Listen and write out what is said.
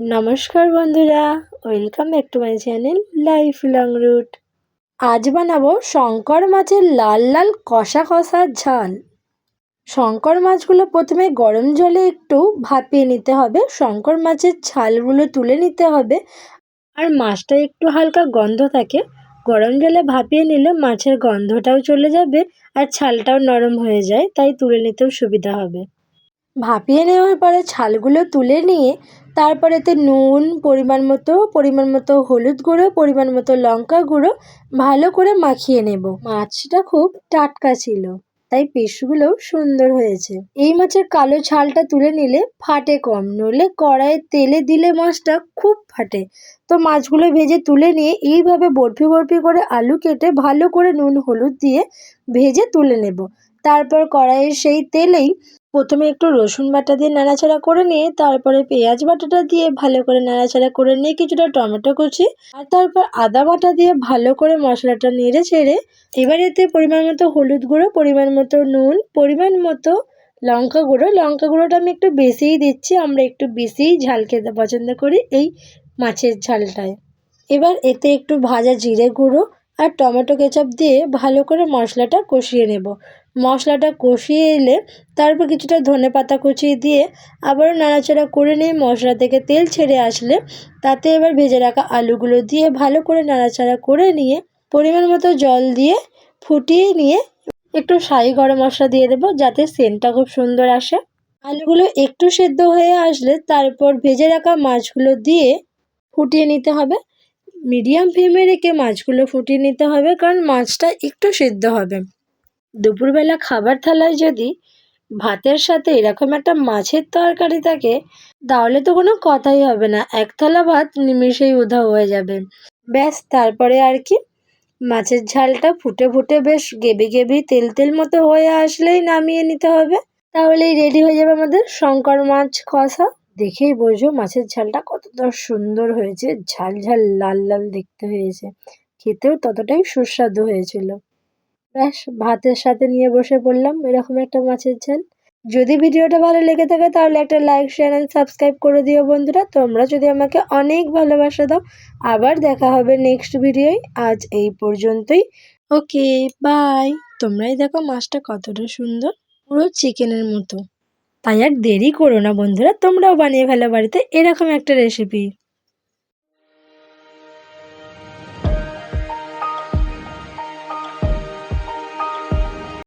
নমস্কার বন্ধুরা welcome back to my channel life long route আজ বানাবো শঙ্কর মাছের লাল লাল কষা কষা ঝাল। শঙ্কর মাছগুলো প্রথমে গরম জলে একটু ভাপিয়ে নিতে হবে, শঙ্কর মাছের ছালগুলো তুলে নিতে হবে। আর মাছটা একটু হালকা গন্ধ থাকে, গরম জলে ভাপিয়ে নিলে মাছের গন্ধটাও চলে যাবে আর ছালটাও নরম হয়ে যায়, তাই তুলে নিতেও সুবিধা হবে। ভাপিয়ে নেওয়ার পরে ছালগুলো তুলে নিয়ে তারপরেতে নুন, পরিমাণ মতো পরিমাণ মতো হলুদ গুঁড়ো, পরিমাণ মতো লঙ্কা গুঁড়ো ভালো করে মাখিয়ে নেব। মাছটা খুব টাটকা ছিল, তাই পিসগুলোও সুন্দর হয়েছে। এই মাছের কালো ছালটা তুলে নিলে ফাটে কম, নইলে কড়াইয়ে তেলে দিলে মাছটা খুব ফাটে। তো মাছগুলো ভেজে তুলে নিয়ে এইভাবে বরফি বরফি করে আলু কেটে ভালো করে নুন, হলুদ দিয়ে ভেজে তুলে নেব। তারপর কড়াইয়ের সেই তেলেই প্রথমে একটু রসুন বাটা দিয়ে নাড়াচাড়া করে নিয়ে তারপরে পেঁয়াজ বাটাটা দিয়ে ভালো করে নাড়াচাড়া করে নিয়ে কিছুটা টমেটো কুচি আর তারপর আদা বাটা দিয়ে ভালো করে মশলাটা নেড়ে ছেড়ে এবার এতে পরিমাণ মতো হলুদ গুঁড়ো, পরিমাণ মতো নুন, পরিমাণ মতো লঙ্কা গুঁড়ো। লঙ্কা গুঁড়োটা আমি একটু বেশিই দিচ্ছি, আমরা একটু বেশিই ঝাল খেতে পছন্দ করি এই মাছের ঝালটায়। এবার এতে একটু ভাজা জিরে গুঁড়ো আর টমেটো কেচাপ দিয়ে ভালো করে মশলাটা কষিয়ে নেব। মশলাটা কষিয়ে এলে তারপর কিছুটা ধনে পাতা কুচিয়ে দিয়ে আবারও নাড়াচাড়া করে নিয়ে মশলা থেকে তেল ছেড়ে আসলে তাতে এবার ভেজে রাখা আলুগুলো দিয়ে ভালো করে নাড়াচাড়া করে নিয়ে পরিমাণ মতো জল দিয়ে ফুটিয়ে নিয়ে একটু শাহি গরম মশলা দিয়ে দেবো যাতে সেন্টটা খুব সুন্দর আসে। আলুগুলো একটু সেদ্ধ হয়ে আসলে তারপর ভেজে রাখা মাছগুলো দিয়ে ফুটিয়ে নিতে হবে। মিডিয়াম ফ্লেমে রেখে মাছগুলো ফুটিয়ে নিতে হবে, কারণ মাছটা একটু সিদ্ধ হবে। দুপুরবেলা খাবার থালায় যদি ভাতের সাথে এরকম একটা মাছের তরকারি থাকে, তাহলে তো কোনো কথাই হবে না। এক থালা ভাত নিমিষেই উধাও হয়ে যাবে। ব্যাস, তারপরে আর কি? মাছের ঝালটা ফুটে ফুটে বেশ গেবি গেবি তেল তেল মতো হয়ে আসলেই নামিয়ে নিতে হবে। তাহলেই রেডি হয়ে যাবে আমাদের শঙ্কর মাছ কষা। দেখেই বোঝো মাছের ঝালটা কতটা সুন্দর হয়েছে। ঝাল ঝাল, লাল লাল দেখতে হয়েছে। খেতেও ততটাই সুস্বাদু হয়েছিল। ব্যাস, ভাতের সাথে নিয়ে বসে পড়লাম এরকম একটা মাছের ঝাল। যদি ভিডিওটা ভালো লেগে থাকে তাহলে একটা লাইক শেয়ার অ্যান্ড সাবস্ক্রাইব করে দিও বন্ধুরা। তোমরা যদি আমাকে অনেক ভালোবাসা দাও, আবার দেখা হবে নেক্সট ভিডিওয় আজ এই পর্যন্তই। ওকে বাই তোমরাই দেখো মাছটা কতটা সুন্দর। পুরো চিকেনের মতো। তাই আর দেরি করো না বন্ধুরা তোমরাও বানিয়ে ফেলো বাড়িতে এরকম একটা রেসিপি